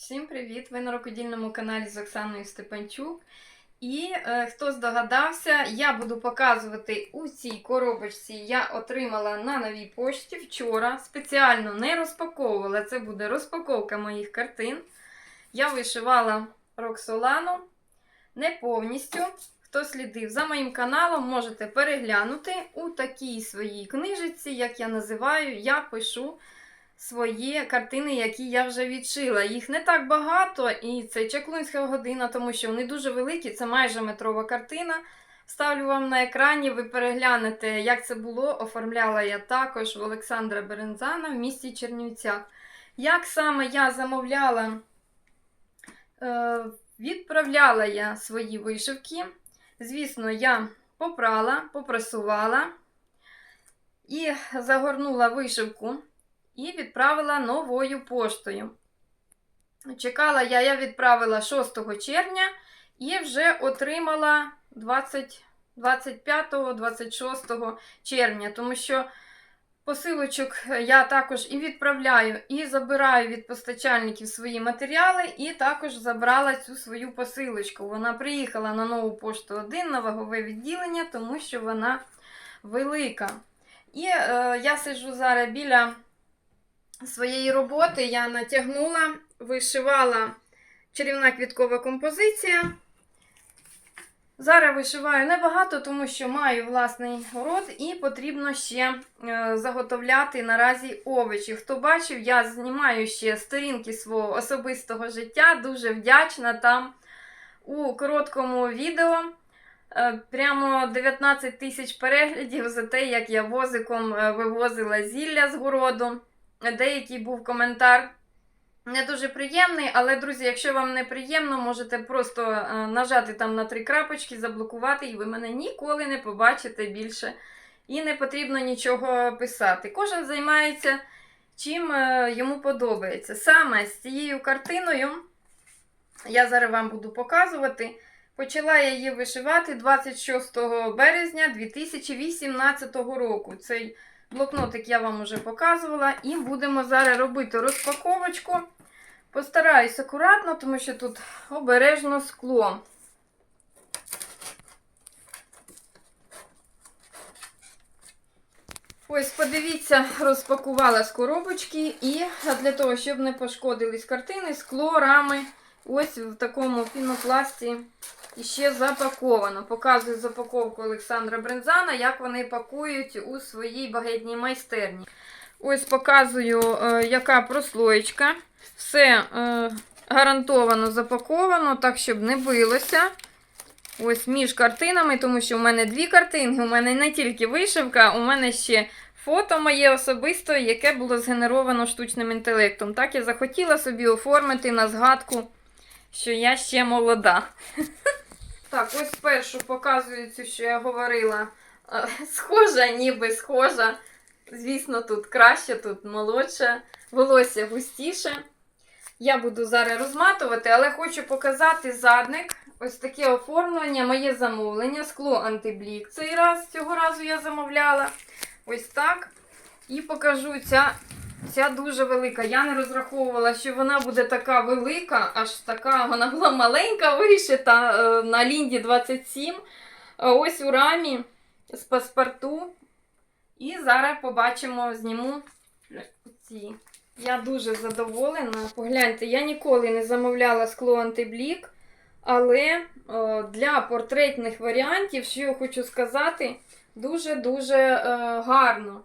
Всім привіт! Ви на рукодільному каналі з Оксаною Степанчук. І е, хто здогадався, я буду показувати у цій коробочці. Я отримала на новій пошті вчора. Спеціально не розпаковувала. Це буде розпаковка моїх картин. Я вишивала Роксолану не повністю. Хто слідив за моїм каналом, можете переглянути у такій своїй книжиці, як я називаю, я пишу свої картини, які я вже відшила. Їх не так багато, і це чаклунська година, тому що вони дуже великі, це майже метрова картина. Ставлю вам на екрані, ви переглянете, як це було. Оформляла я також в Олександра Берензана в місті Чернівцях. Як саме я замовляла, е, відправляла я свої вишивки. Звісно, я попрала, попрасувала і загорнула вишивку і відправила новою поштою. Чекала я, я відправила 6 червня і вже отримала 25-26 червня, тому що посилочок я також і відправляю, і забираю від постачальників свої матеріали, і також забрала цю свою посилочку. Вона приїхала на нову пошту 1 на вагове відділення, тому що вона велика. І е, я сиджу зараз біля своєї роботи я натягнула, вишивала чарівна квіткова композиція. Зараз вишиваю небагато, тому що маю власний город і потрібно ще е, заготовляти наразі овочі. Хто бачив, я знімаю ще сторінки свого особистого життя. Дуже вдячна там у короткому відео. е, Прямо 19 тисяч переглядів за те, як я возиком е, вивозила зілля з городу деякий був коментар не дуже приємний, але, друзі, якщо вам не приємно, можете просто е, нажати там на три крапочки, заблокувати, і ви мене ніколи не побачите більше. І не потрібно нічого писати. Кожен займається чим е, йому подобається. Саме з цією картиною, я зараз вам буду показувати. Почала я її вишивати 26 березня 2018 року. Цей Блокнотик я вам уже показувала. І будемо зараз робити розпаковочку. Постараюсь акуратно, тому що тут обережно скло. Ось, подивіться, розпакувала з коробочки, і для того, щоб не пошкодились картини, скло, рами ось в такому пінопласті ще запаковано. Показую запаковку Олександра Брензана, як вони пакують у своїй багетній майстерні. Ось показую, е, яка прослоєчка. Все е, гарантовано запаковано, так, щоб не билося. Ось між картинами, тому що у мене дві картинки, у мене не тільки вишивка, у мене ще фото моє особисте, яке було згенеровано штучним інтелектом. Так, я захотіла собі оформити на згадку, що я ще молода. Так, ось спершу показую цю, що я говорила. Е, Схожа, ніби схожа. Звісно, тут краще, тут молодше, волосся густіше. Я буду зараз розматувати, але хочу показати задник. Ось таке оформлення, моє замовлення, скло антиблік. Цей раз, цього разу я замовляла. Ось так. І покажу ця, ця дуже велика. Я не розраховувала, що вона буде така велика, аж така, вона була маленька, вишита е, на Лінді 27. Ось у рамі з паспорту. І зараз побачимо, зніму ці. Я дуже задоволена. Погляньте, я ніколи не замовляла скло антиблік, але е, для портретних варіантів, що я хочу сказати, дуже-дуже е, гарно.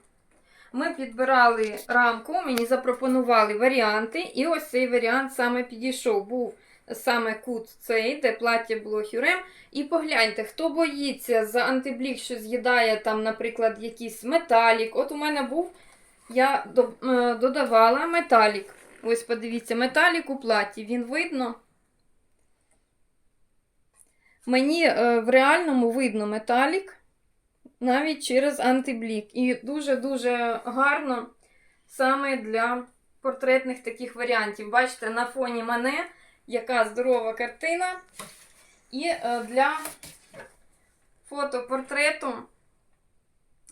Ми підбирали рамку, мені запропонували варіанти, і ось цей варіант саме підійшов. Був саме кут цей, де плаття було хюрем. І погляньте, хто боїться за антиблік, що з'їдає там, наприклад, якийсь металік. От у мене був, я е, додавала металік. Ось подивіться, металік у платі, він видно. Мені е, в реальному видно металік навіть через антиблік. І дуже-дуже гарно саме для портретних таких варіантів. Бачите, на фоні мене яка здорова картина. І е, для фотопортрету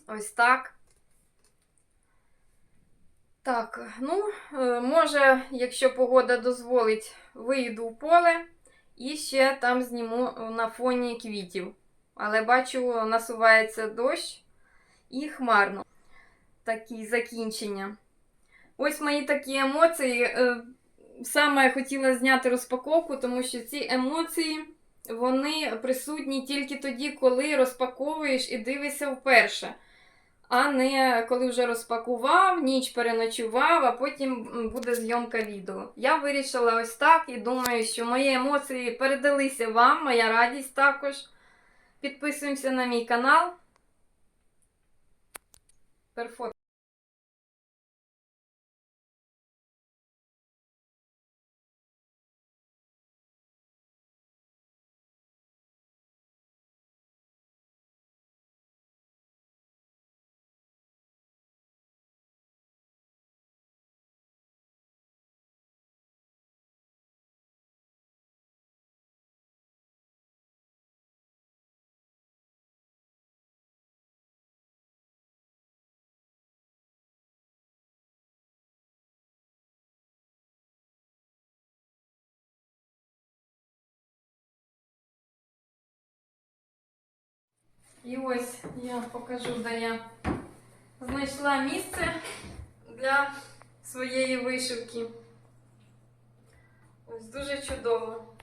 ось так Так, ну, е, може, якщо погода дозволить, вийду в поле і ще там зніму на фоні квітів. Але бачу, насувається дощ і хмарно. Такі закінчення. Ось мої такі емоції. Е, Саме хотіла зняти розпаковку, тому що ці емоції вони присутні тільки тоді, коли розпаковуєш і дивишся вперше. А не коли вже розпакував, ніч переночував, а потім буде зйомка відео. Я вирішила ось так і думаю, що мої емоції передалися вам, моя радість також. Підписуємося на мій канал. Перфо. І ось я покажу, де я знайшла місце для своєї вишивки. Ось дуже чудово.